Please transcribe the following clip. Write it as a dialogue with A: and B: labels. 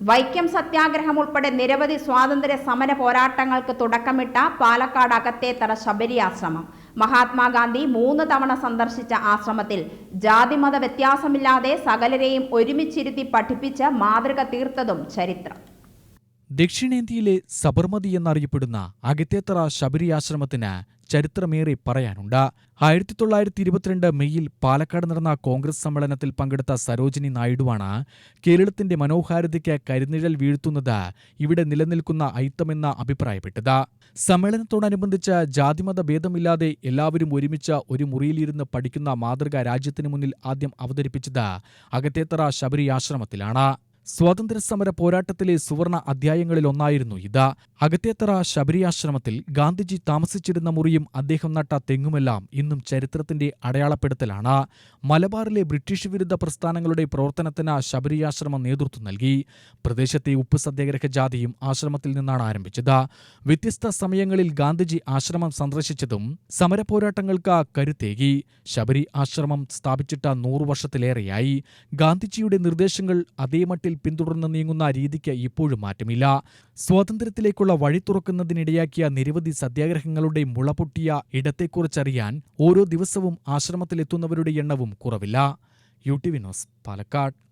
A: വൈക്കം സത്യാഗ്രഹം ഉൾപ്പെടെ നിരവധി സ്വാതന്ത്ര്യ സമര പോരാട്ടങ്ങൾക്ക് തുടക്കമിട്ട പാലക്കാട് അകത്തേത്തറ ശബരി ആശ്രമം മഹാത്മാഗാന്ധി മൂന്ന് തവണ സന്ദർശിച്ച ആശ്രമത്തിൽ ജാതിമത വ്യത്യാസമില്ലാതെ സകലരെയും ഒരുമിച്ചിരുത്തി പഠിപ്പിച്ച് മാതൃക തീർത്തതും ചരിത്രം.
B: ദക്ഷിണേന്ത്യയിലെ സബർമതി എന്നറിയപ്പെടുന്ന അകത്തേത്തറ ശബരി ആശ്രമത്തിന് ചരിത്രമേറെ പറയാനുണ്ട്. ആയിരത്തി തൊള്ളായിരത്തി ഇരുപത്തിരണ്ട് മെയ്യിൽ പാലക്കാട് നടന്ന കോൺഗ്രസ് സമ്മേളനത്തിൽ പങ്കെടുത്ത സരോജിനി നായിഡുവാണ് കേരളത്തിന്റെ മനോഹാരിതയ്ക്ക് കരിനിഴൽ വീഴ്ത്തുന്നത് ഇവിടെ നിലനിൽക്കുന്ന ഐത്തമെന്ന് അഭിപ്രായപ്പെട്ടത്. സമ്മേളനത്തോടനുബന്ധിച്ച് ജാതിമത ഭേദമില്ലാതെ എല്ലാവരും ഒരുമിച്ച് ഒരു മുറിയിലിരുന്ന് പഠിക്കുന്ന മാതൃക രാജ്യത്തിന് മുന്നിൽ ആദ്യം അവതരിപ്പിച്ചത് അകത്തേത്തറ ശബരി ആശ്രമത്തിലാണ് സ്വാതന്ത്ര്യസമര പോരാട്ടത്തിലെ സുവർണ അധ്യായങ്ങളിലൊന്നായിരുന്നു ഇത്. അകത്തേത്തറ ശബരിയാശ്രമത്തിൽ ഗാന്ധിജി താമസിച്ചിരുന്ന മുറിയും അദ്ദേഹം നട്ട തെങ്ങുമെല്ലാം ഇന്നും ചരിത്രത്തിന്റെ അടയാളപ്പെടുത്തലാണ്. മലബാറിലെ ബ്രിട്ടീഷ് വിരുദ്ധ പ്രസ്ഥാനങ്ങളുടെ പ്രവർത്തനത്തിന് ശബരിയാശ്രമം നേതൃത്വം നൽകി. പ്രദേശത്തെ ഉപ്പ് സത്യാഗ്രഹ ജാഥയും ആശ്രമത്തിൽ നിന്നാണ് ആരംഭിച്ചത്. വ്യത്യസ്ത സമയങ്ങളിൽ ഗാന്ധിജി ആശ്രമം സന്ദർശിച്ചതും സമരപോരാട്ടങ്ങൾക്ക് കരുത്തേകി. ശബരി ആശ്രമം സ്ഥാപിച്ചിട്ട നൂറു വർഷത്തിലേറെയായി. ഗാന്ധിജിയുടെ നിർദ്ദേശങ്ങൾ അതേ മട്ടിൽ പിന്തുടർന്ന് നീങ്ങുന്ന രീതിക്ക് ഇപ്പോഴും മാറ്റമില്ല. സ്വാതന്ത്ര്യത്തിലേക്കുള്ള വഴി തുറക്കുന്നതിനിടയാക്കിയ നിരവധി സത്യാഗ്രഹങ്ങളുടെ മുളപൊട്ടിയ ഇടത്തെക്കുറിച്ചറിയാൻ ഓരോ ദിവസവും ആശ്രമത്തിലെത്തുന്നവരുടെ എണ്ണവും കുറവില്ല. U T Vinos Palakkad.